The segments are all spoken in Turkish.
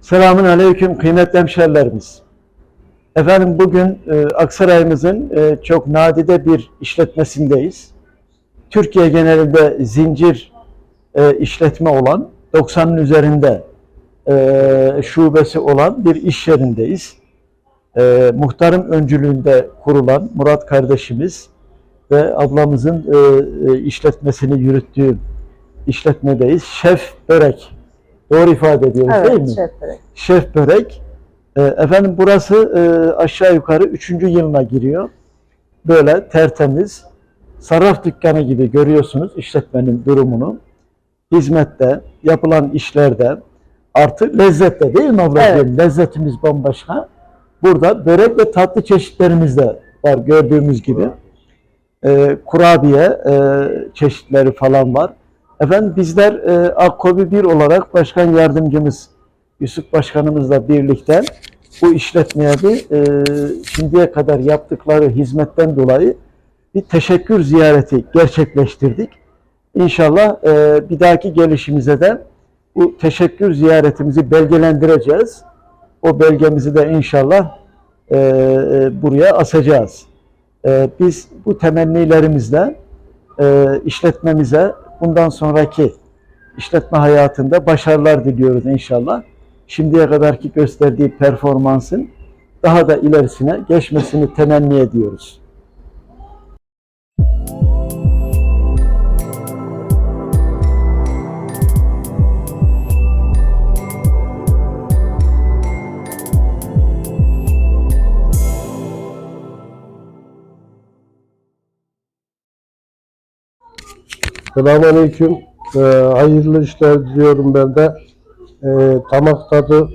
Selamun Aleyküm kıymetli hemşerilerimiz. Efendim bugün e, Aksaray'ımızın e, çok nadide bir işletmesindeyiz. Türkiye genelinde zincir e, işletme olan 90'ın üzerinde e, şubesi olan bir iş yerindeyiz. E, muhtarım öncülüğünde kurulan Murat kardeşimiz ve ablamızın e, e, işletmesini yürüttüğü işletmedeyiz. Şef Börek. Doğru ifade ediyoruz değil mi? Evet, şef börek. Şef Börek. E, efendim burası e, aşağı yukarı üçüncü yılına giriyor. Böyle tertemiz, sarraf dükkanı gibi görüyorsunuz işletmenin durumunu. Hizmette, yapılan işlerde, artı lezzette değil mi ablacığım? Lezzetimiz bambaşka. Burada börek ve tatlı çeşitlerimiz de var gördüğümüz gibi. E, kurabiye e, çeşitleri falan var. Efendim bizler e, Akkobi 1 olarak başkan yardımcımız Yusuf Başkanımızla birlikte bu işletmeye bir e, şimdiye kadar yaptıkları hizmetten dolayı bir teşekkür ziyareti gerçekleştirdik. İnşallah e, bir dahaki gelişimize de bu teşekkür ziyaretimizi belgelendireceğiz. O belgemizi de inşallah e, e, buraya asacağız. E, biz bu temennilerimizle e, işletmemize bundan sonraki işletme hayatında başarılar diliyoruz inşallah. Şimdiye kadarki gösterdiği performansın daha da ilerisine geçmesini temenni ediyoruz. Selamünaleyküm. Ee, hayırlı işler diliyorum ben de. Ee, damak tadı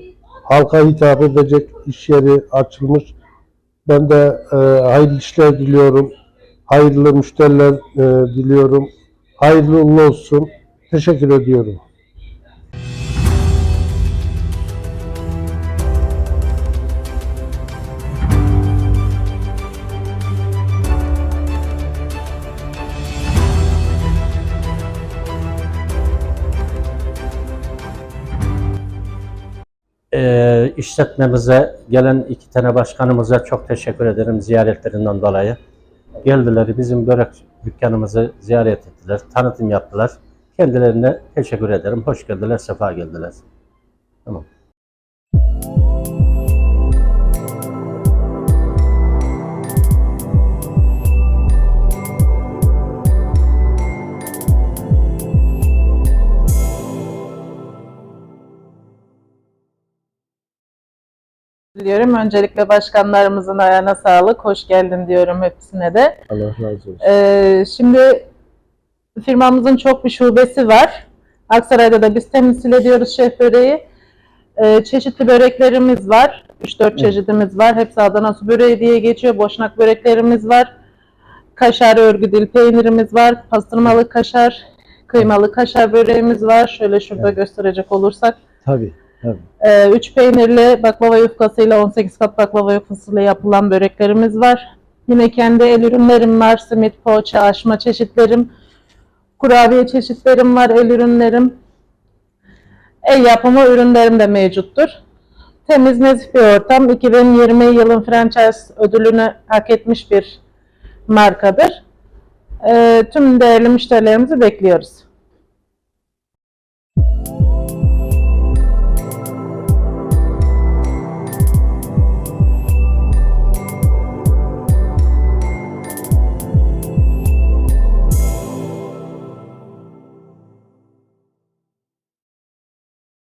halka hitap edecek iş yeri açılmış. Ben de e, hayırlı işler diliyorum. Hayırlı müşteriler e, diliyorum. Hayırlı olsun. Teşekkür ediyorum. İşletmemize gelen iki tane başkanımıza çok teşekkür ederim ziyaretlerinden dolayı. Geldiler bizim börek dükkanımızı ziyaret ettiler, tanıtım yaptılar. Kendilerine teşekkür ederim. Hoş geldiler, sefa geldiler. Diliyorum. Öncelikle başkanlarımızın ayağına sağlık. Hoş geldin diyorum hepsine de. Allah razı olsun. Ee, şimdi firmamızın çok bir şubesi var. Aksaray'da da biz temsil ediyoruz şef böreği. Ee, çeşitli böreklerimiz var. 3-4 çeşidimiz var. Hepsi Adana su böreği diye geçiyor. Boşnak böreklerimiz var. Kaşar örgü dil peynirimiz var. Pastırmalı kaşar, kıymalı kaşar böreğimiz var. Şöyle şurada gösterecek olursak. Tabii, tabii. Ee, üç peynirli baklava yufkasıyla 18 kat baklava yufkasıyla yapılan böreklerimiz var. Yine kendi el ürünlerim var. Simit, poğaça, aşma çeşitlerim. Kurabiye çeşitlerim var, el ürünlerim. El yapımı ürünlerim de mevcuttur. Temiz nezih bir ortam. 2020 yılın franchise ödülünü hak etmiş bir markadır. Ee, tüm değerli müşterilerimizi bekliyoruz.